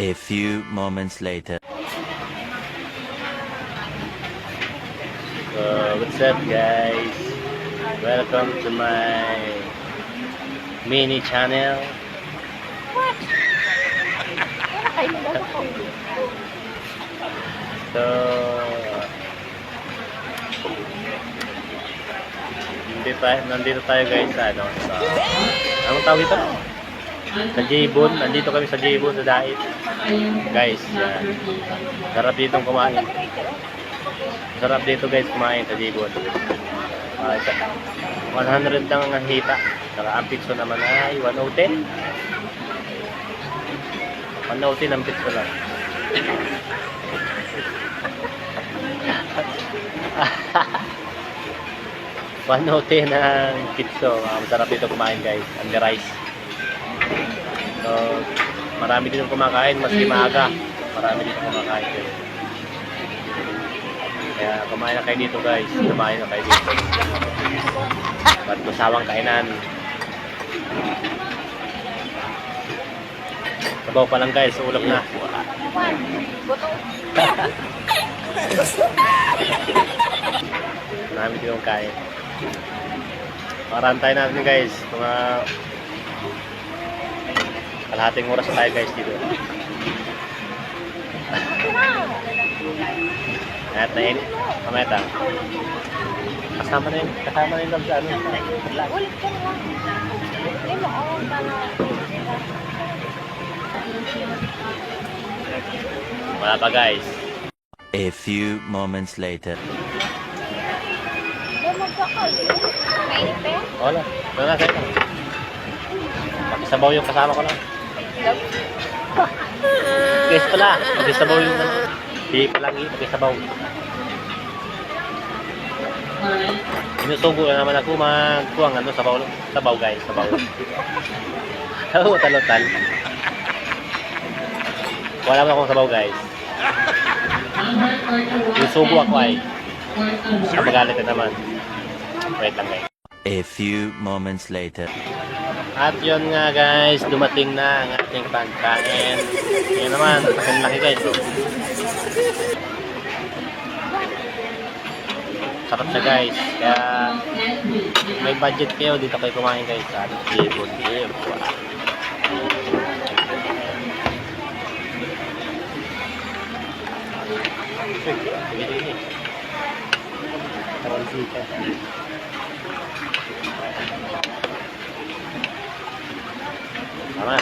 A few moments later. So, what's up guys? Welcome to my mini channel. So, hindi tayo, nandito tayo guys sa ano, sa, anong tawag ito? Sa J-Bone, nandito kami sa J-Bone sa Dait. Guys, yan. Sarap ditong kumain. Sarap dito guys kumain sa. Ah, isa, 100 lang ang hita. Saka ang pizza naman ay 110. 110 ang pizza lang. Ten ang pizza. Ah, masarap dito kumain guys. And the rice. So, marami dito kumakain maski maaga. Marami dito kumakain guys. Kaya kumain na kayo dito guys. Kumain na kayo dito. Ba't masawang kainan? Sabaw pa lang guys. Ulap na. Marami dito kain. Marantay natin guys. Mga kalahating oras tayo guys dito. At na yun, mamaya ta. Kasama na yun, kasama na yun lang sa ano. Ulit ka na. Wala pa guys. A few moments later. Wala. Wala na sa'yo. Pakisabaw yung kasama ko lang. Guys pala, pakisabaw yung ano. Hindi pa lang yun, pakisabaw. Sinusubo na naman ako magkuhang ano, sabaw, sabaw guys, sabaw. Oo, talotal. Wala mo akong sabaw guys. Sinusubo ako ay. Kapagalit na naman. Wait lang guys. A few moments later. At yun nga guys, dumating na ang ating pagkain. Yun naman, laki guys. Sarap siya guys. Kaya may budget kayo dito kayo kumain guys sa ating seafood. Yeah, wow. Sige, sige. Karoon sika. Tama.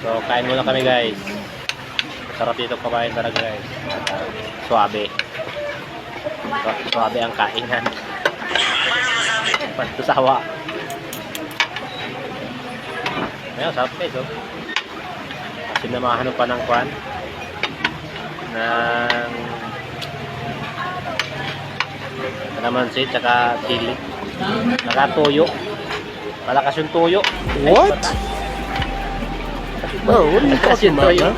So, kain muna kami guys. Sarap dito kumain talaga guys. Suabe. Su- Suabe ang kainan. Pantusawa. Ayun, sarap guys oh. Sinamahan pa ng kwan ng kalamansi tsaka chili tsaka tuyo malakas yung tuyo What? Bro, what are you Malakas talking yung about, tuyo man?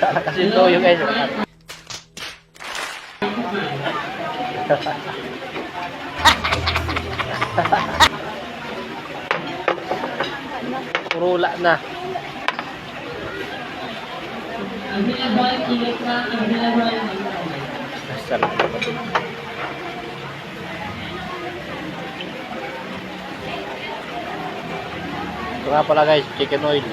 malakas yung tuyo guys Purula na. Sarap naman ito. Ito nga pala guys, chicken oil.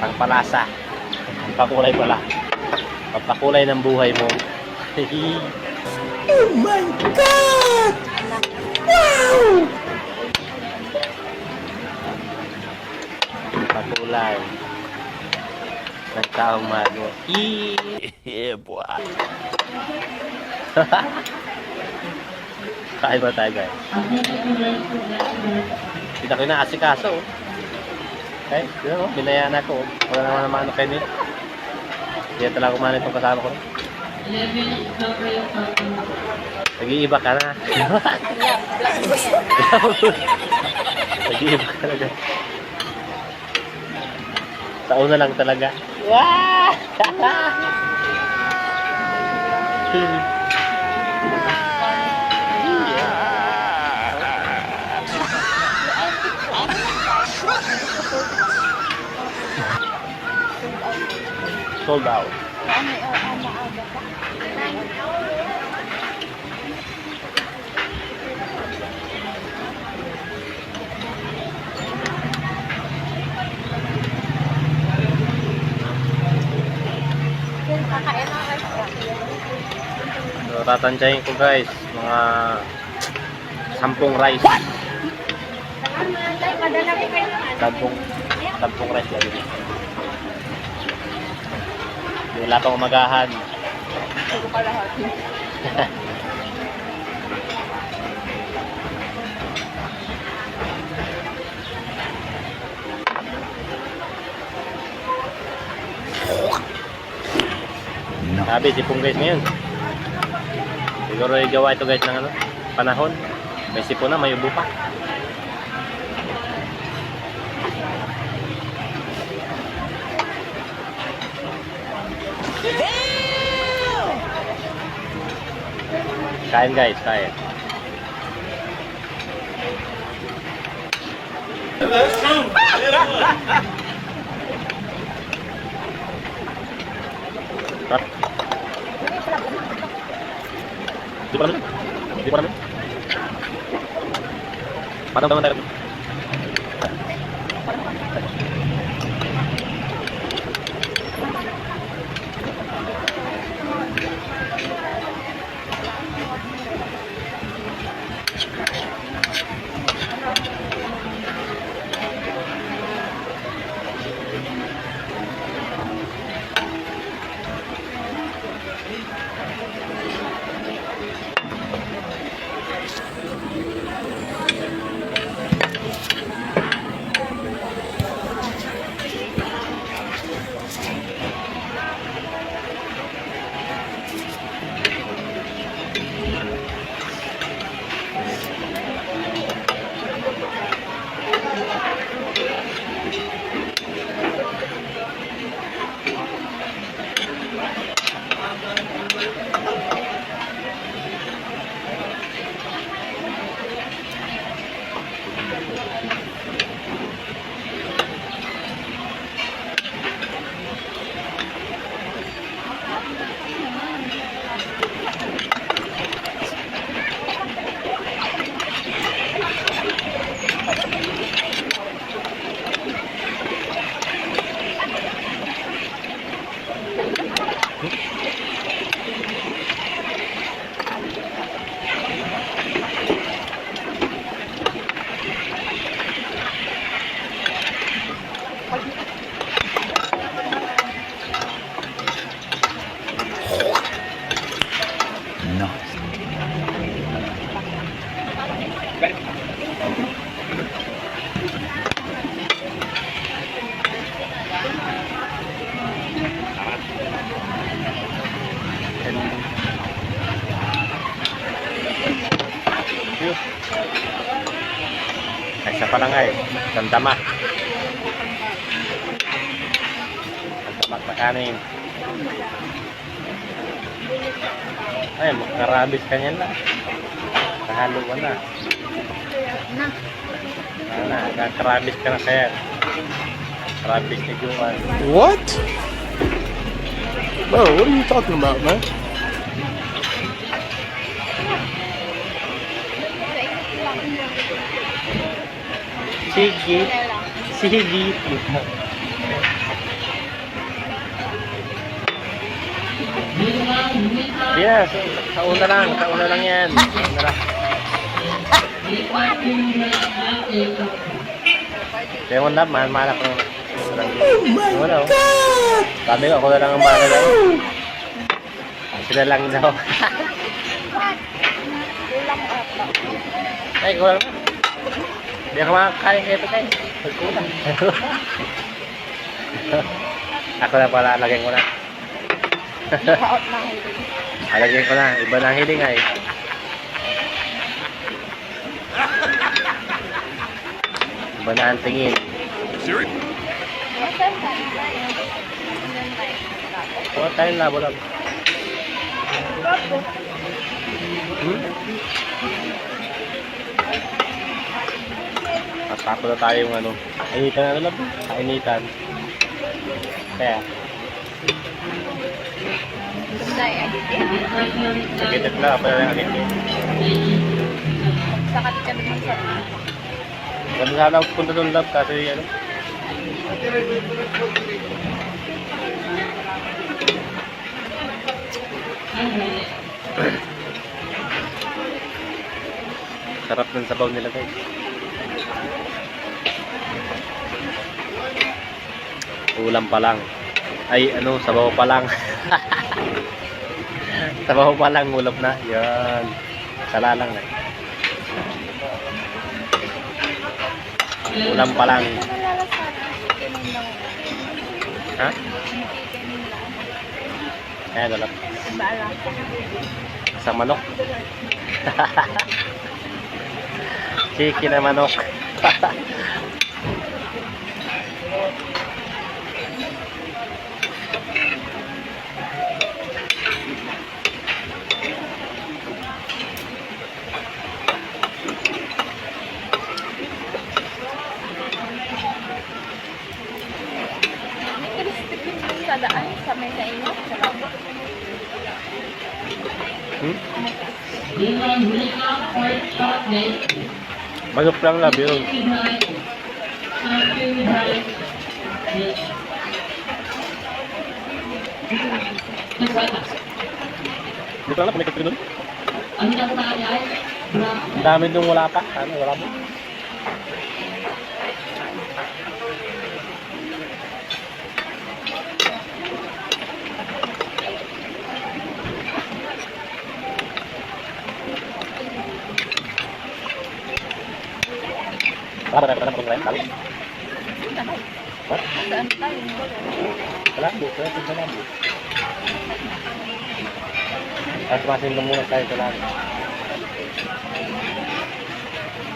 Ang palasa. Ang pakulay pala. Pampakulay ng buhay mo. Oh my God! Taong mago. yeah, boy. Kain ba tayo guys? Kita ko na asikaso. oh. Okay, yun o, binayaan ako. oh. Wala naman naman ano kayo. Hindi talaga kumain itong kasama ko. Nag-iiba ka na. Nag-iiba ka na. Sa una lang talaga. Wow! Sold out. Ano, oh, ano, aga pa? Yung kakain ng restaurant. So, tatansyahin ko guys, mga sampung rice. Ko. Sampung, sampung rice lagi. Wala pang umagahan. Bago ka lahat. Sabi, sipong guys ngayon. Siguro igawa ito guys ng ano, panahon. May sipon na, may ubo pa. Kain guys, kain. Sarap. Di pa naman. Di pa naman. Patang Ay. Dandama. Dandama sa kanin. Ay, makarabis ka niyan na. Kahaluan na. Na. Ana, kakarabis ka na kaya. Karabis ni Juan. What? Bro, what are you talking about, man? Sige. Sige. Yes, sa una lang, sa una lang yan. Sa una lang. Kaya mo na, mahal mahal ako. Oh my Wala, oh. god! Sabi ko, ako na lang ang mahal daw. Sila lang daw. Ay, kulang na. Hindi ako makakain kayo ito guys. Nagkulang. ako na pala, lagyan ko na. Kaot na hiling. Alagyan ko na. Iba na hiling ay. Iba na ang tingin. Nasaan tayo tayo? Nasaan tayo? Tapos. O, tayo labo lang. Hmm? Tapos na tayo yung ano. Kainitan ano lang. Kainitan. Kaya, Tayo agitin. nagitit lang. Pwede na nagitit. Sakat ka naman sa Ganda sana ako punta doon love kasi ano. Sarap ng sabaw nila guys. Ulam pa lang. Ay ano, sabaw pa lang. sabaw pa lang, ulam na. Yan. Sala lang na. Ulam pa lang. Ha? Ulam. Baala. Sa manok. Chicken na manok. May crispy din sa daan. Sa may sa inyo. Sa labo. Hmm? Manok lang lang, biro. Dito lang, pumikat ka doon. Ang dami nung wala pa. Ano, wala mo? Ba tayo pala lain? Talo? Ha? Saan tayo? Kalabo, kaya ito sa labo. At masin lang muna tayo sa labo.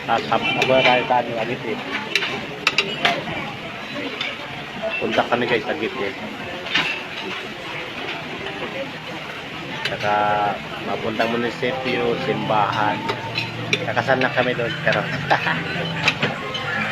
At hap na tayo sa ating agit eh. Punta kami guys sa agit eh. Saka mapuntang munisipyo, simbahan. Kakasal na kami doon pero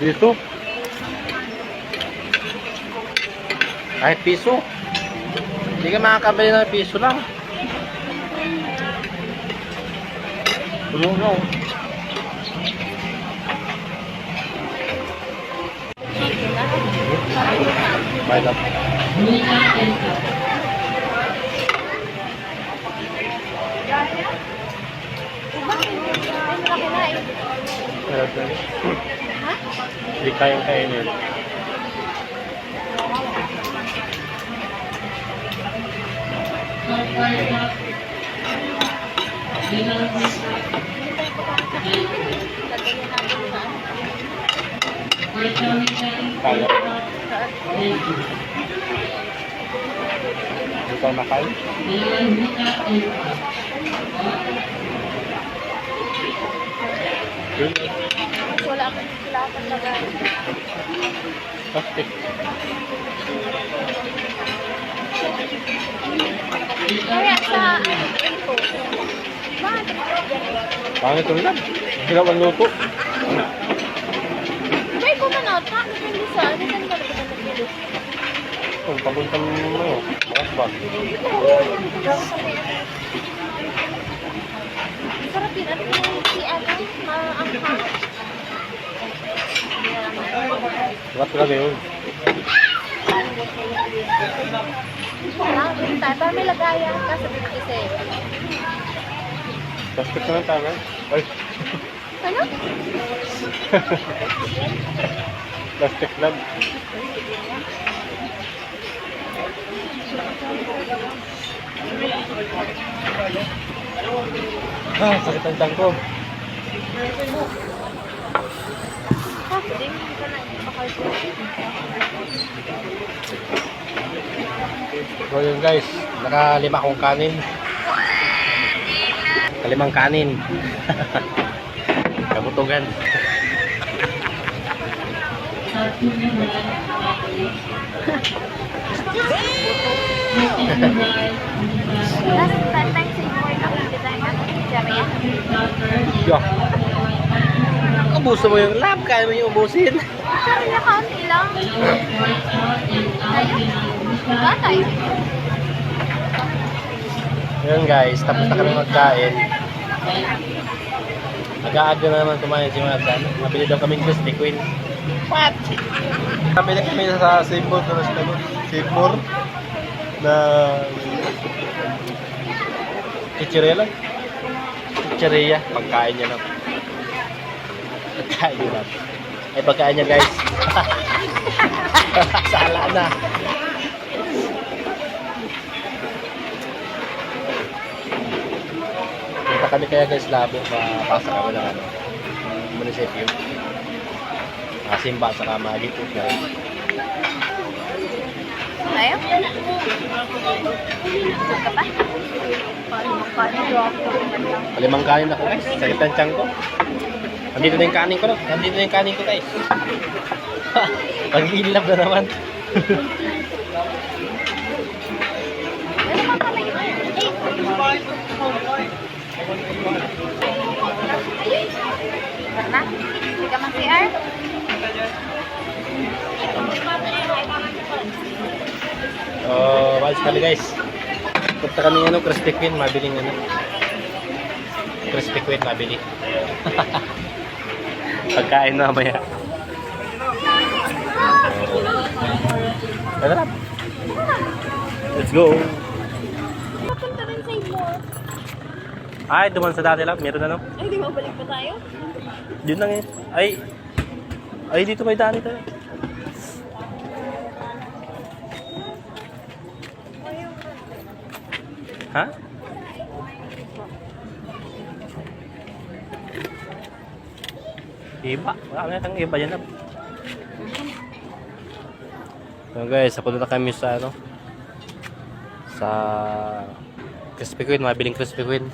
Piso? Kahit piso? Hindi ka makakabili ng piso lang. Ano no? Chicken na. May Hindi kayang kainin. Kaya. Sa Hindi ka makain? Yun. Plastic. Kaya sa ano. Bakit? Pangit lang. Sila ang luto. May kumanot. Bakit hindi sa ano? Saan ka nagpapalagay? Kung papunta mo ano, bakas ba? Sarap din. Ano yung si ano? Maanghang. Bakas talaga yun. Lang, tayo. Para may lagayan ka sa kasi. Plastic naman tama. Ay, Ano? plastic lang. Ah, sakit ang tiyan ko. Ah, hindi ka na. So yun guys, nakalima akong kanin. Kalimang kanin. Kabutugan. Yo. Ubuso mo yung lab, kaya mo yung ubusin. Kaunti lang. Tayo? Yun guys, tapos na kami magkain. Aga-aga na naman kumain si Madsan. Nabili daw kaming Krispy Queen. What? Nabili kami sa Seymour na Seymour na Chichiria lang. Chichiria. Pagkain niya lang. Pagkain niya lang. Ay, pagkain niya guys. Sala na. Punta kami kaya guys labo, mapasa kami ng ano, munisipyo. Simba sa kamagit po guys. Gusto ka pa? Paano ako? Limang kanin ako guys, sakit ang tiyan ko. Nandito na yung kanin ko no, nandito na yung kanin ko guys. Pag-ilap na naman. Ano pa pala yun? Na? Hindi ka mag-CR? Oh, walis kami guys. Punta kami ano, Krispy Kreme, mabiling ano. Krispy Kreme, mabili. Pagkain na maya. Ano na? Let's go. Papunta rin sa imo. Ay, duman sa dati lang. Meron ano? Ay, di mabalik pa tayo? Yun lang eh. Ay, ay dito may dani tayo. Ha? Iba. Wala na itang iba yan. ah. So guys, napunta na kami sa ano? Sa Krispy Kreme, mabiling Krispy Kreme.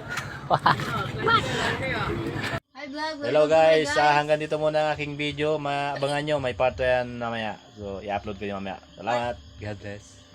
Hello guys, ah, hanggang dito muna ang aking video. Maabangan nyo, may part 2 yan mamaya. So, i-upload ko yun mamaya. Salamat. God bless.